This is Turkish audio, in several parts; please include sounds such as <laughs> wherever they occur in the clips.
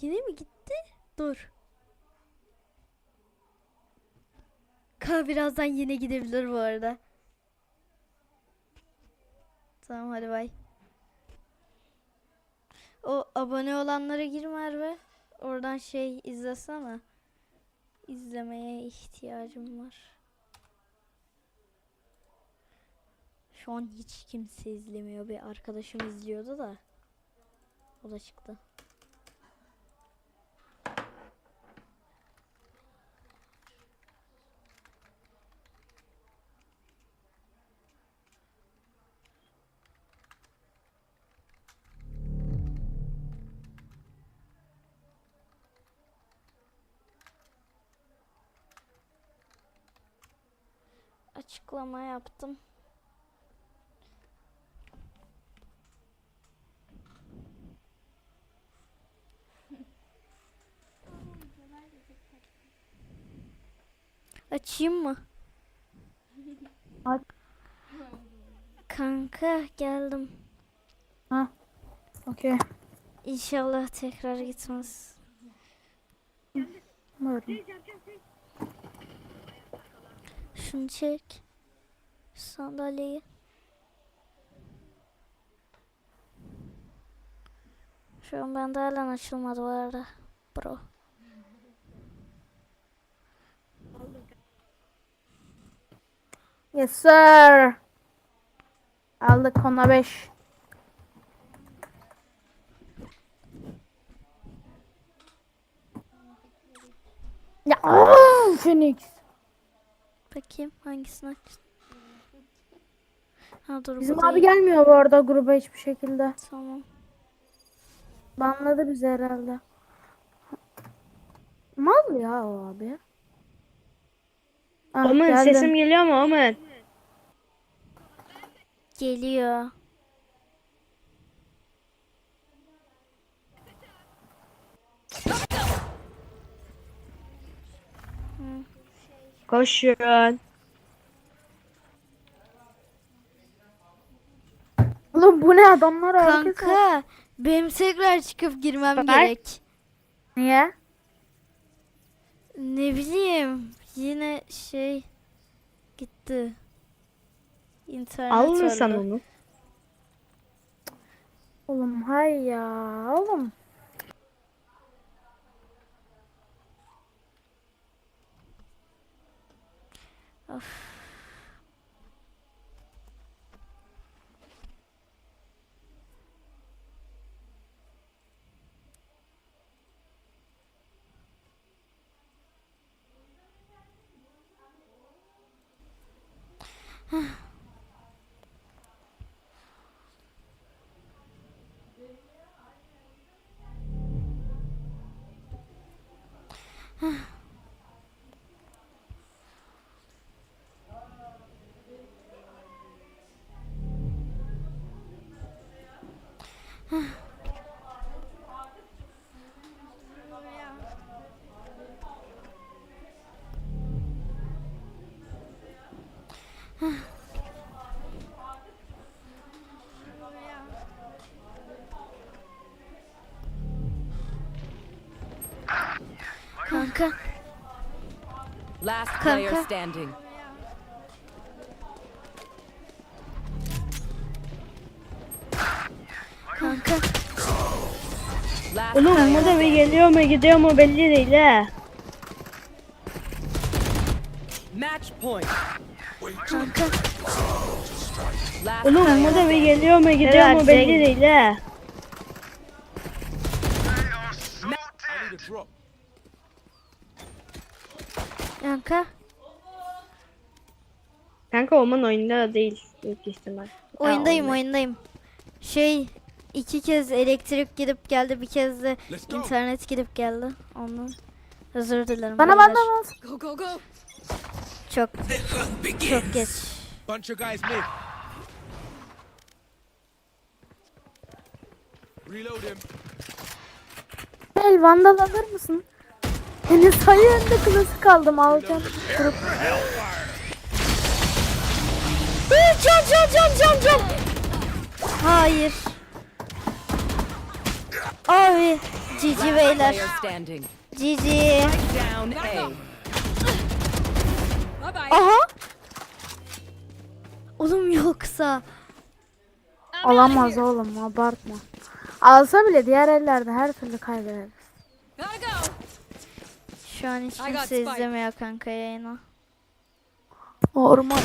Yine mi gitti? Dur. Ka birazdan yine gidebilir bu arada. Tamam hadi bay. O abone olanlara gir Merve. Oradan şey izlesene. İzlemeye ihtiyacım var. Şu an hiç kimse izlemiyor. Bir arkadaşım izliyordu da. O da çıktı. Açıklama yaptım. Açayım mı? Aç. Kanka geldim. Ha. Okey. İnşallah tekrar gitmez. Umarım. Şunu çek. Sandalyeyi. Şu an bende halen açılmadı bu arada. Bro. Yes sir. Aldık kona 5. Ya aa, Phoenix. Bakayım hangisini aç. Ha dur Bizim abi değil. gelmiyor bu arada gruba hiçbir şekilde. Tamam. Banladı bizi herhalde. Mal ya o abi. Ah, geldim. sesim geliyor mu Omen? Geliyor. Koşun. Oğlum bu ne adamlar herkes. Kanka benim tekrar çıkıp girmem Bak. gerek. Niye? Ne bileyim yine şey gitti. İnternet Alırsan öldü. onu. Oğlum hay ya oğlum. Kanka Last player Kanka. standing. kanka bu da bir geliyor mu gidiyor mu belli değil he. match point. Kanka Oğlum bu da bir geliyor mu gidiyor mu belli değil he. kanka Kanka Omen oyunda değil büyük ihtimal. oyundayım Ha, oyundayım. Şey iki kez elektrik gidip geldi bir kez de internet gidip geldi. Ondan özür dilerim. Bana bana bana. Go go go. Çok çok geç. Bunch of guys mid. Reload him. Gel vandal alır mısın? Henüz sayı önünde klasik aldım alacağım. Grup. Can can can can alacağım. Hayır. Abi. GG beyler. GG. Aha. Oğlum yoksa. Alamaz oğlum abartma. Alsa bile diğer ellerde her türlü kaybederiz. Şu an hiç kimse izlemiyor kanka yayını. Orman.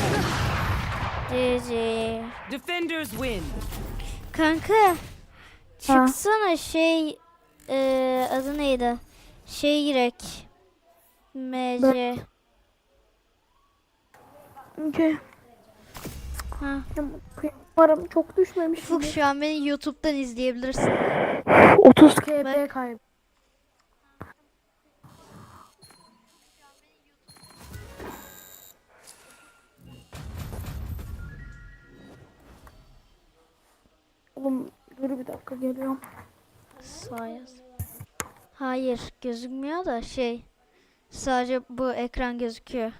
GG. Defenders win. Kanka. Çıksana şey. eee adı neydi? Şey girek. MC. Önce Ha. umarım çok düşmemiş. Ufuk şu an beni YouTube'dan izleyebilirsin. 30 KB kaybı. Oğlum dur bir dakika geliyorum. Sağ yaz. Hayır gözükmüyor da şey. Sadece bu ekran gözüküyor.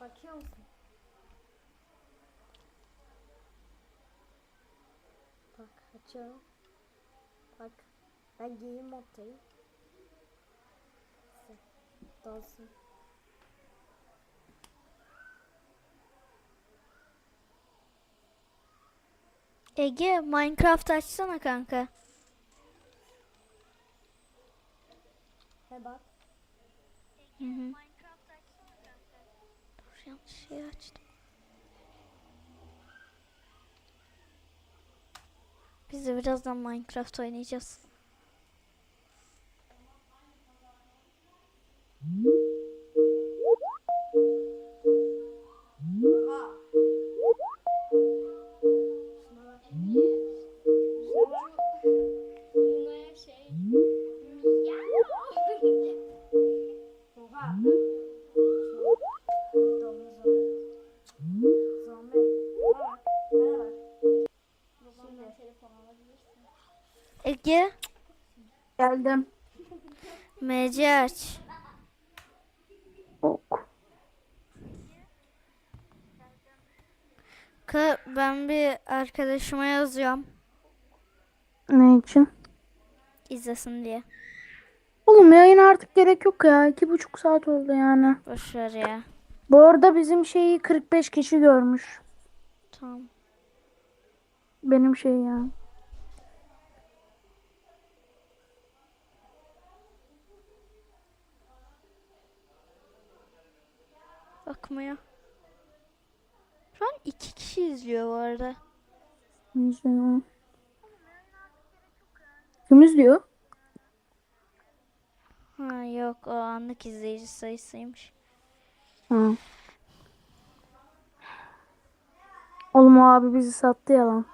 Bakıyor musun? Bak açıyorum. Bak ben giyim moddayım. Dolsun. Ege Minecraft açsana kanka. He bak. Hı hı. Şey açtım. Biz de birazdan Minecraft oynayacağız. Ege Geldim. MC aç. Ok. Ka ben bir arkadaşıma yazıyorum. Ne için? izlesin diye. Oğlum yayın artık gerek yok ya. iki buçuk saat oldu yani. Boşver ya. Bu arada bizim şeyi 45 kişi görmüş. Tamam. Benim şey yani. Bakmıyor. Şu an iki kişi izliyor bu arada. Kim izliyor? Ha yok o anlık izleyici sayısıymış. Ha. Oğlum o abi bizi sattı ya lan.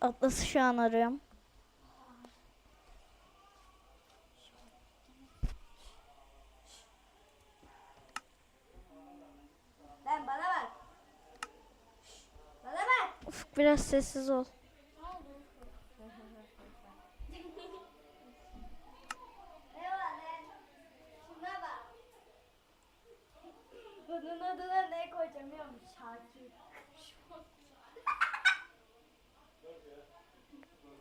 Atlas'ı şu an arıyorum. Lan bana bak. Bana bak. Ufuk biraz sessiz ol. Bunun adına ne koyacağım biliyor musun? Şakir.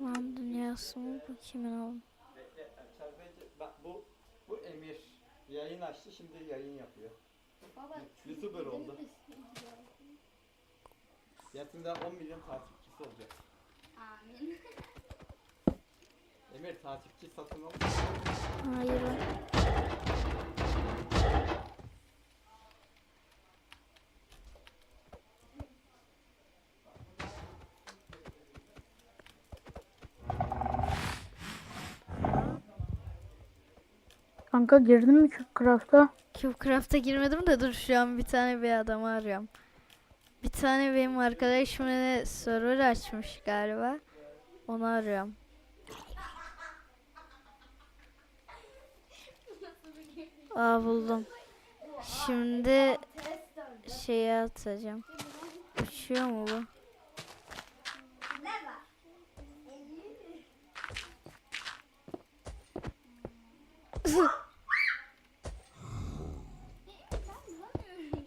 Lan dünyası mı bu kimin oğlum? Bekle, bak bu bu Emir yayın açtı şimdi yayın yapıyor. Baba. YouTuber oldu. Yakında 10 milyon takipçisi olacak. Amin. Emir takipçi satın al. Hayır. Kanka girdin mi Craft'a? Cubecraft'a girmedim de dur şu an bir tane bir adamı arıyorum tane benim arkadaşım server açmış galiba. Onu arıyorum. Aa buldum. Şimdi şeye atacağım. Uçuyor mu bu?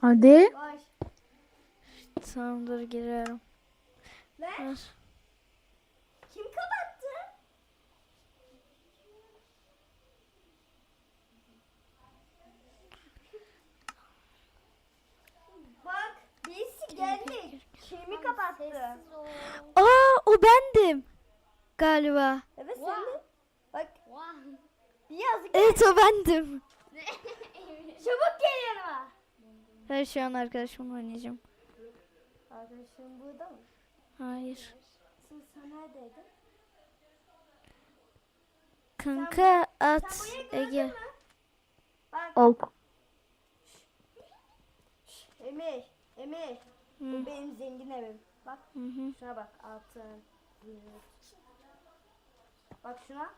Hadi. Tamam dur giriyorum. Ne? Dur. Kim kapattı? Bak birisi geldi. Kimi kapattı? Aa o bendim. Galiba. Evet senin. Bak. Bir yazık. Evet o bendim. <laughs> Çabuk gel yanıma. Her şu an arkadaşımla oynayacağım. Arkadaşım burada mı? Hayır. Sen, sen neredeydin? Kanka at gördün Ege. Bak Ok. Emir. Emir. Bu Hı. benim zengin evim. Bak Hı hı. şuna bak altın. Bak şuna.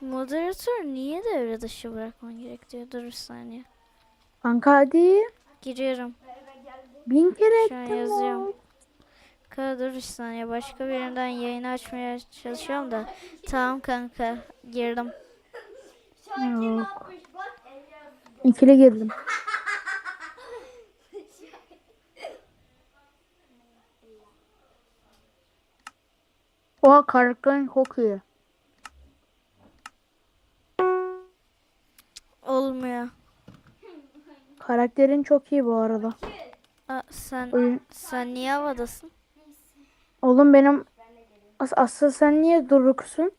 Moderatör niye devre dışı bırakman gerek diyor. Dur bir saniye. Kanka hadi. Giriyorum. Bin kere Şu an ettim. yazıyorum. o. Kanka dur bir saniye. Başka birinden yayını açmaya çalışıyorum da. Tamam kanka. Girdim. Yok. İkili girdim. <laughs> Oha karakterin çok iyi. Olmuyor. Karakterin çok iyi bu arada. Aa, sen Oyun. sen niye havadasın? Oğlum benim As asıl sen niye duruksun?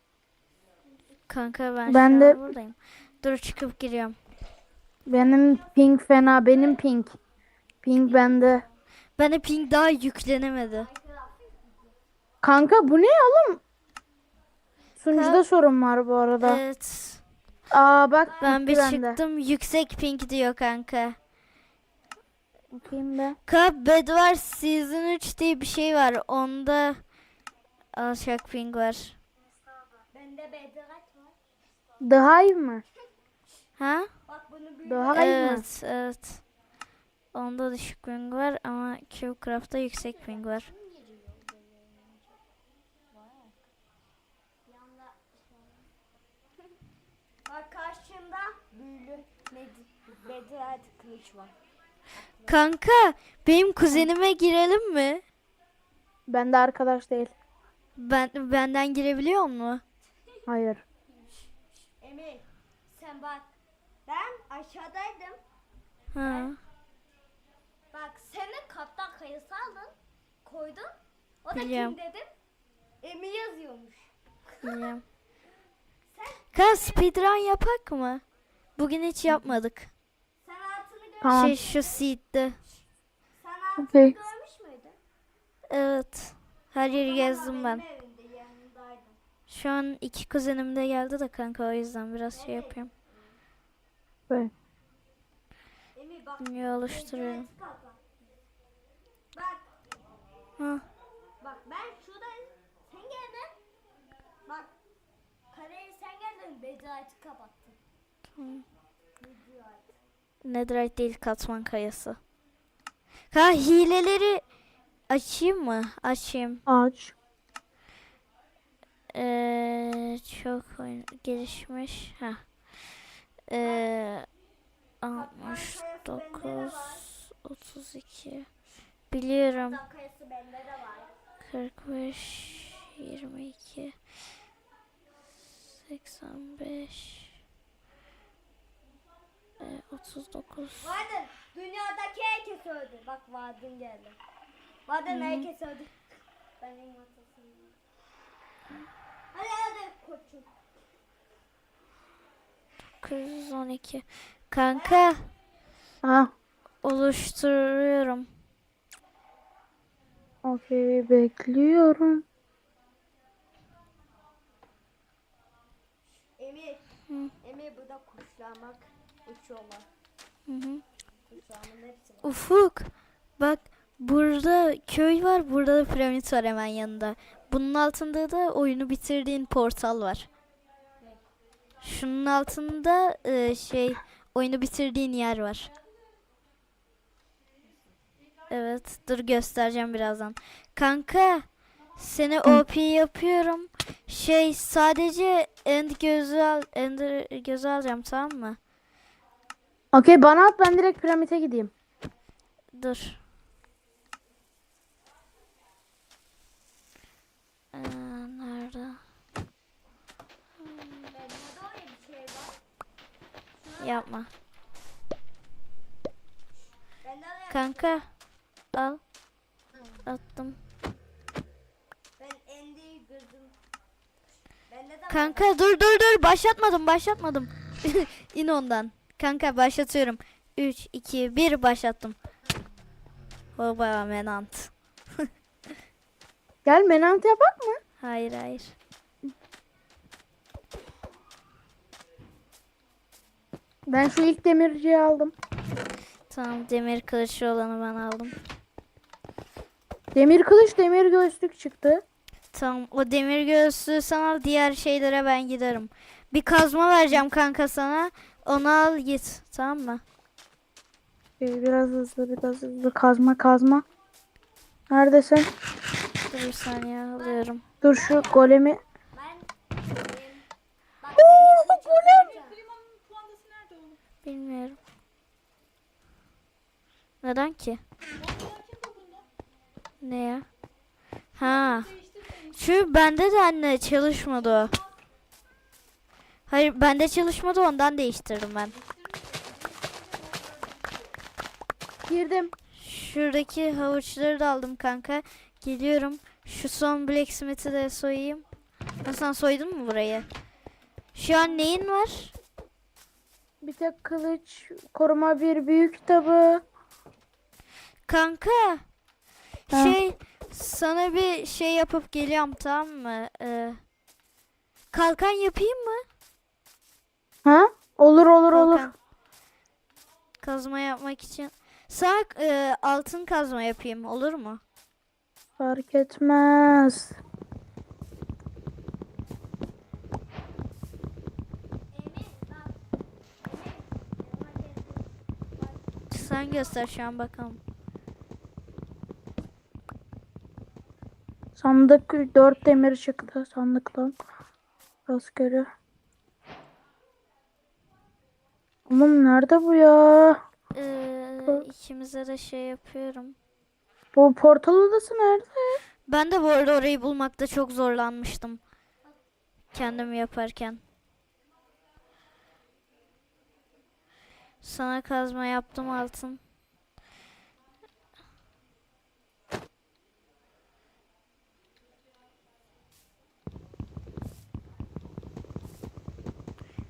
Kanka ben, Ben şu de- buradayım. Dur çıkıp giriyorum. Benim ping fena benim ping. Ping bende. Bende ping daha yüklenemedi. Kanka bu ne oğlum? Sunucuda sorun var bu arada. Evet. Aa bak Ben bir bende. çıktım yüksek ping diyor kanka. Bakayım be. Kanka Bedwars Season 3 diye bir şey var. Onda alçak ping var. Bende bedrak var. The Hive mı? Ha? Bak bunu bir The Hive mı? Evet, evet. Onda düşük ping var ama Qcraft'ta yüksek ping var. Med- bedrak kılıç var. Kanka benim kuzenime girelim mi? Bende arkadaş değil. Ben benden girebiliyor mu? Hayır. Emir sen bak. Ben aşağıdaydım. Ha. Bak senin kaptan kayısı aldın. Koydun. O da Biliyorum. kim dedim? Emir yazıyormuş. Biliyorum. <laughs> Sen Kanka speedrun yapak mı? Bugün hiç yapmadık. Tamam. Şey şu seed'de. sen Okey. görmüş müydün? Evet. Her yeri gezdim ben. Şu an iki kuzenim de geldi de kanka o yüzden biraz şey yapıyorum. Bak. Niye oluşturuyorum? Bak Ha. bak ben şuradayım. Sen geldin. Bak. Kaleye sen geldin. Bedra'yı kapattın. Tamam. Netherite değil katman kayası. Ha hileleri açayım mı? Açayım. Aç. Ee, çok oyun gelişmiş. Ha. Ee, 69 32 biliyorum. Kayısı bende de var. 45 22 85 ee, 39 Vardın. Dünyadaki herkes öldü. Bak Vardın geldi. Vardın herkes öldü. Ben en ortasındayım. Hadi hadi koçum. 912 Kanka Ha. oluşturuyorum. Okey bekliyorum. Emir. Hı. Emir burada kuşlar bak. Uçuyorlar. Hı hı. Hepsi var. Ufuk bak burada köy var burada da piramit var hemen yanında. Bunun altında da oyunu bitirdiğin portal var. Şunun altında e, şey oyunu bitirdiğin yer var. Evet dur göstereceğim birazdan. Kanka Seni OP yapıyorum. Şey sadece end gözü al, ender gözü alacağım tamam mı? Okey bana at ben direkt piramite gideyim. Dur. Ee, nerede? Yapma. Kanka al. Attım. Kanka dur dur dur başlatmadım başlatmadım. <laughs> İn ondan. Kanka başlatıyorum. 3 2 1 başlattım. Hoba menant. <laughs> Gel menante yapak mı? Hayır hayır. Ben şu ilk demirciyi aldım. Tamam demir kılıçlı olanı ben aldım. Demir kılıç demir göğüslük çıktı. Tamam o demir göğüslüğü sana diğer şeylere ben giderim. Bir kazma vereceğim kanka sana. Onu al git tamam mı? Ee, Biraz hızlı biraz hızlı kazma kazma. Neredesin? Dur bir saniye alıyorum. Dur şu golemi. ben em, bak senin için çok güzel. Bilmiyorum. Neden ki? Ne ya? Ha. Şu bende de anne çalışmadı o. Hayır bende çalışmadı ondan değiştirdim ben. Girdim. Şuradaki havuçları da aldım kanka. Geliyorum. Şu son blacksmith'i de soyayım. Ha, sen soydun mu burayı? Şu an neyin var? Bir tek kılıç, koruma bir büyük kitabı. Kanka. Ha. Şey sana bir şey yapıp geliyorum tamam mı? Ee, kalkan yapayım mı? Ha? Olur olur olur. Kalkan. Kazma yapmak için. Sana e, altın kazma yapayım olur mu? Fark etmez. Sen göster şu an bakalım. Sandık 4 demir çıktı sandıktan. Rastgele. Oğlum nerede bu ya? Ee, ikimize de şey yapıyorum. Bu portal odası nerede? Ben de bu arada orayı bulmakta çok zorlanmıştım. Kendim yaparken. Sana kazma yaptım altın.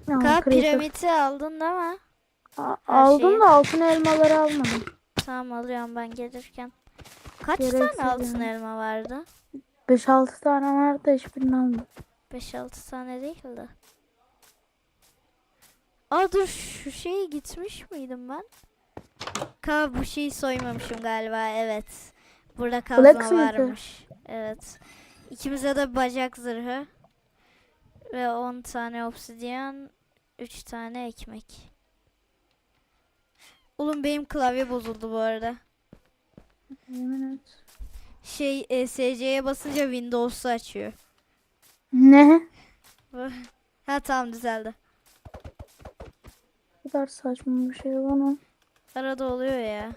Ka piramidi aldın mi? A- her aldım şeyi. da altın elmaları almadım. Tamam alıyorum ben gelirken. Kaç Gereksiz tane altın yani. elma vardı? 5-6 tane vardı hiçbirini almadım. 5-6 tane değil de. Aa dur şu şeye gitmiş miydim ben? Ka bu şeyi soymamışım galiba evet. Burada kazma varmış. Evet. İkimize de bacak zırhı. Ve 10 tane obsidyen. 3 tane ekmek. Oğlum benim klavye bozuldu bu arada. Yemin et. Şey e, SC'ye basınca Windows'u açıyor. Ne? <laughs> Ha tamam düzeldi. Bu kadar saçma bir şey bana. Arada oluyor ya.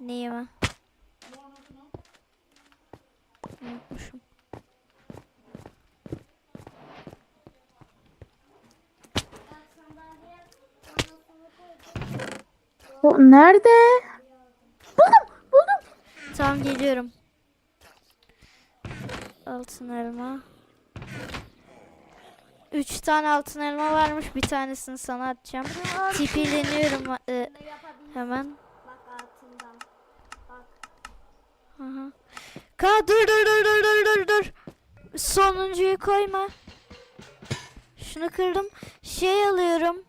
Neyi mi? Unutmuşum. Bu nerede? Buldum, buldum. Tamam geliyorum. Altın elma. Üç tane altın elma varmış. Bir tanesini sana atacağım. Tipileniyorum e, hemen. Bak altından. Bak. Hı hı. Ka dur dur dur dur dur dur dur. Sonuncuyu koyma. Şunu kırdım. Şey alıyorum.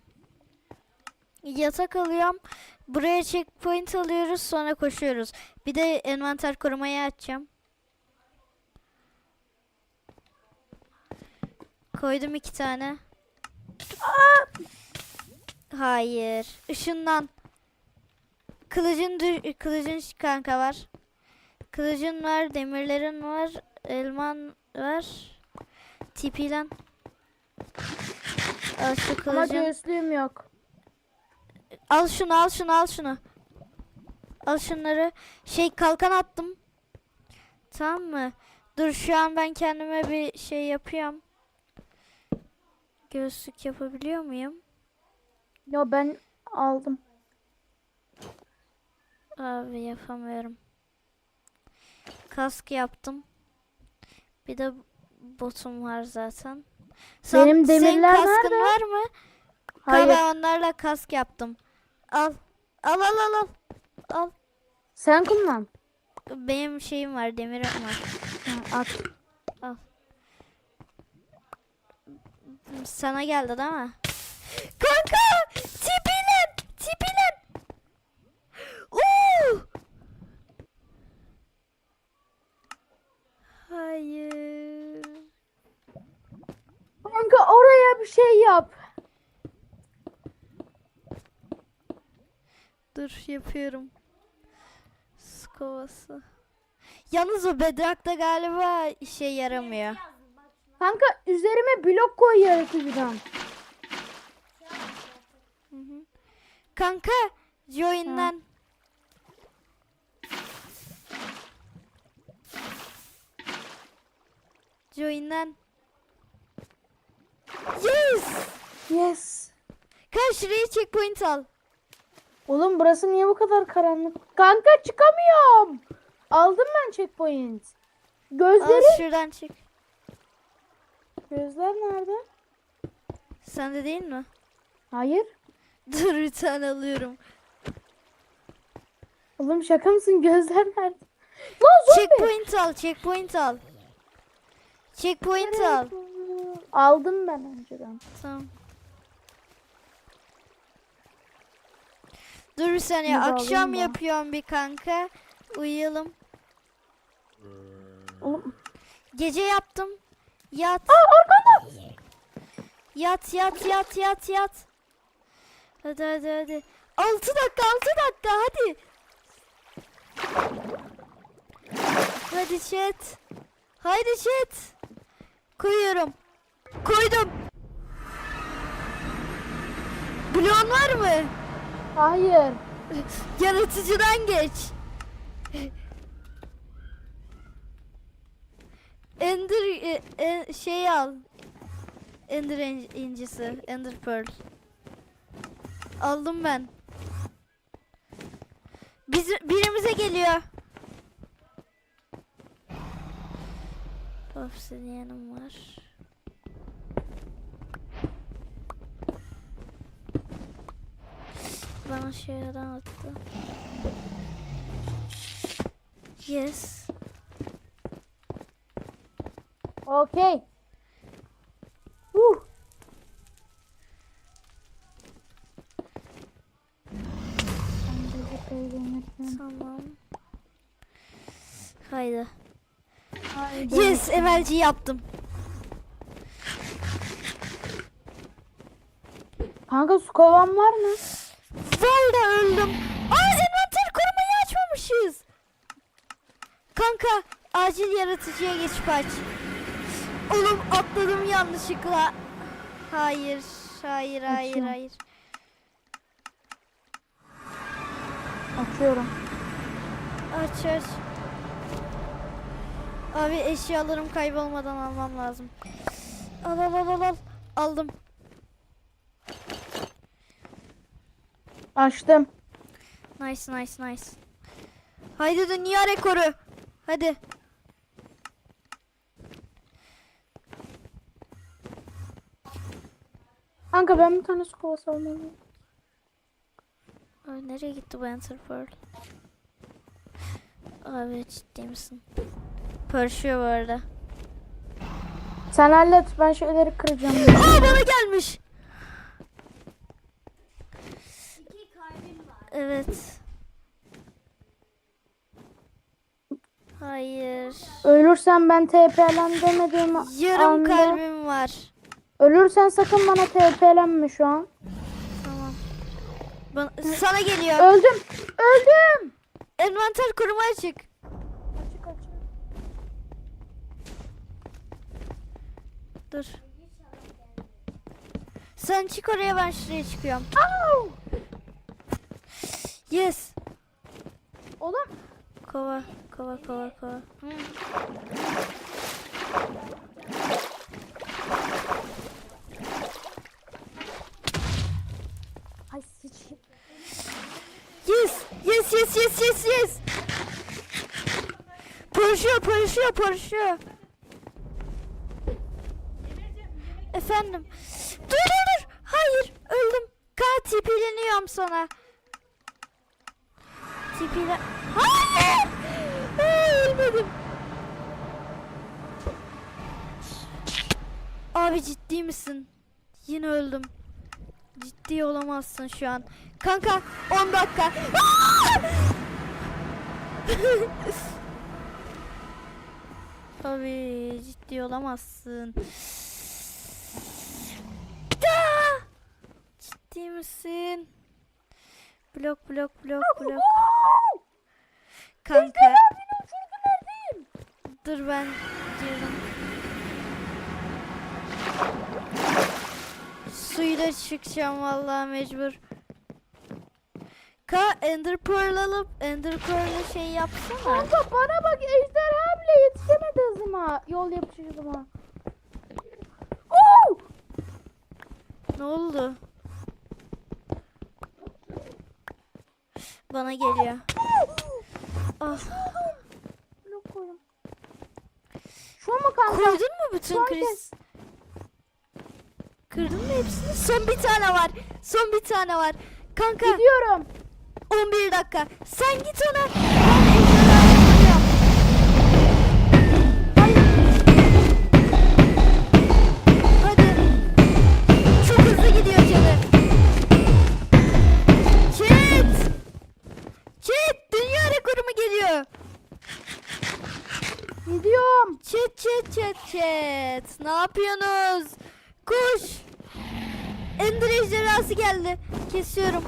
Yatak alıyorum. Buraya checkpoint alıyoruz sonra koşuyoruz. Bir de envanter korumayı açacağım. Koydum iki tane. Hayır. Işından. Kılıcın kılıcın kanka var. Kılıcın var, demirlerin var, elman var. Tipi lan. Al şu Ama kılıcın. göğüslüğüm yok. Al şunu, al şunu, al şunu. Al şunları. Şey kalkan attım. Tamam mı? Dur şu an ben kendime bir şey yapıyorum. Göğüslük yapabiliyor muyum? Yo ben aldım. Abi yapamıyorum. Kask yaptım. Bir de botum var zaten. Benim senin demirler kaskın nerede? var mı? Hayır. Ben onlarla kask yaptım. Al. Al al al al. Al. Sen kullan. Benim şeyim var, demirim var. Ha, at. Sana geldi değil mi? Kanka! Hayır. Kanka oraya bir şey yap. Dur yapıyorum. Skovası. Yalnız o bedrakta galiba işe yaramıyor. Kanka üzerime blok koy yaratıcıdan. Kanka join'den. Join'den. Yes! Yes. Kanka şuraya checkpoint al. Oğlum burası niye bu kadar karanlık? Kanka çıkamıyorum. Aldım ben checkpoint. Al Gözleri. şuradan çık. Gözler nerede? Sende değil mi? Hayır. Dur bir tane alıyorum. Oğlum şaka mısın? Gözler nerede? Lan zombi. Checkpoint al, checkpoint al. Checkpoint al. Aldım ben önceden. Tamam. Dur bir saniye. Da Akşam yapıyorum bir kanka. Uyuyalım. Oğlum. Gece yaptım. Yat. Yat yat yat yat yat. Hadi hadi hadi. 6 dakika 6 dakika hadi. Hadi chat. Haydi chat. Koyuyorum. Koydum. Bloğun var mı? Hayır. Yaratıcıdan geç. Ender e, e, şey al. Ender in- incisi, Ender Pearl. Aldım ben. Biz birimize geliyor. Obsidian'ım var. Bana şeylerden attı. Yes. Okey. Emelci yaptım. Kanka su kovan var mı? Var da öldüm. Aa, envanter korumayı açmamışız. Kanka, acil yaratıcıya geçip aç. Oğlum atladım yanlışlıkla. Hayır, hayır, hayır, Açıyorum. hayır. Açıyorum. Aç aç. Abi eşyalarım kaybolmadan almam lazım. Al al al al al. Aldım. Açtım. Nice nice nice. Haydi dünya rekoru. Hadi. Kanka ben bir tane su kovası almalıyım. Ay, nereye gitti bu Enter Pearl? Abi ciddi misin? Pörşüyor bu arada. Sen hallet ben şeyleri kıracağım. Aa bana gelmiş. İki kalbim var. Evet. Hayır. Ölürsen ben TP'len demediğim Yarım anda. kalbim var. Ölürsen sakın bana TP'lenme şu an. Tamam. Bana, sana geliyor. Öldüm. Öldüm. Envanter kuruma açık. Dur. Sen çık oraya ben şuraya çıkıyorum. Au! Yes. Oğlum Kova, kova, kova, kova. Hı. ay sıçayım. Yes, yes, yes, yes, yes, yes. Parışıyor, parışıyor, parışıyor. Efendim. Dur, dur, dur. Hayır, öldüm. Ka tipileniyorum sana. Tipile... Hayır! Aa, ölmedim. Abi ciddi misin? Yine öldüm. Ciddi olamazsın şu an. Kanka 10 dakika. <laughs> Abi ciddi olamazsın. Aa! Ciddi misin? Blok blok blok blok. Kanka. Dur ben girdim. Suyla çıkacağım vallahi mecbur. Ka Ender Pearl alıp Ender Pearl'ı şey yapsana. Kanka bana bak ejderha bile yetişemedi hızıma. Yol yapışı hızıma. Oo! Ne oldu? Bana geliyor. Ah. Şu mu kanka? koydun mu bütün kriz? Kırdın mı hepsini? Son bir tane var. Son bir tane var. Kanka Gidiyorum. 11 dakika. Sen git ona. Chat. Ne yapıyorsunuz? Kuş. Ender ejderhası geldi. Kesiyorum.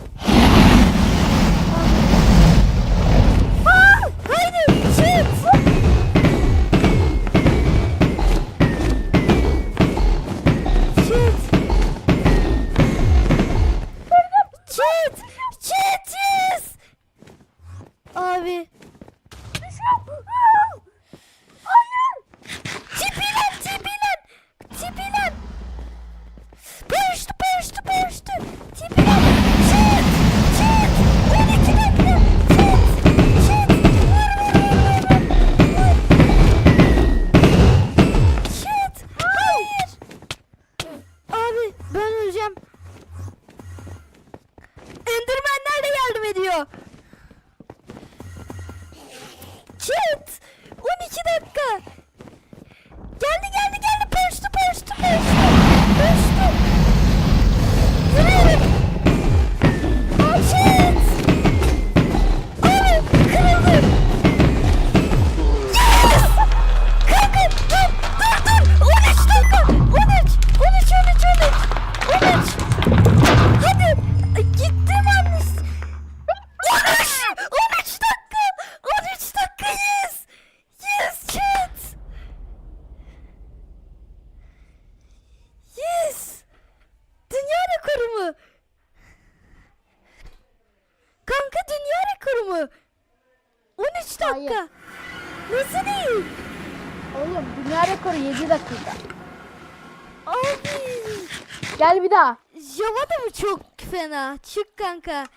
Daha. Java da mı çok fena? Çık kanka.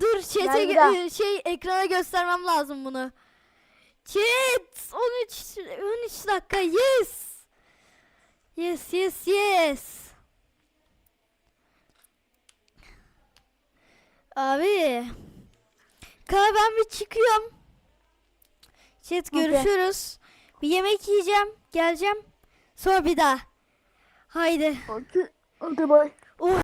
Dur chat'e e, şey ekrana göstermem lazım bunu. Chat 13 13 dakika yes. Yes yes yes. Abi. Ka ben bir çıkıyorum. Chat görüşürüz. Bir yemek yiyeceğim. Geleceğim. Sonra bir daha. Haydi. Hadi. Hadi bay.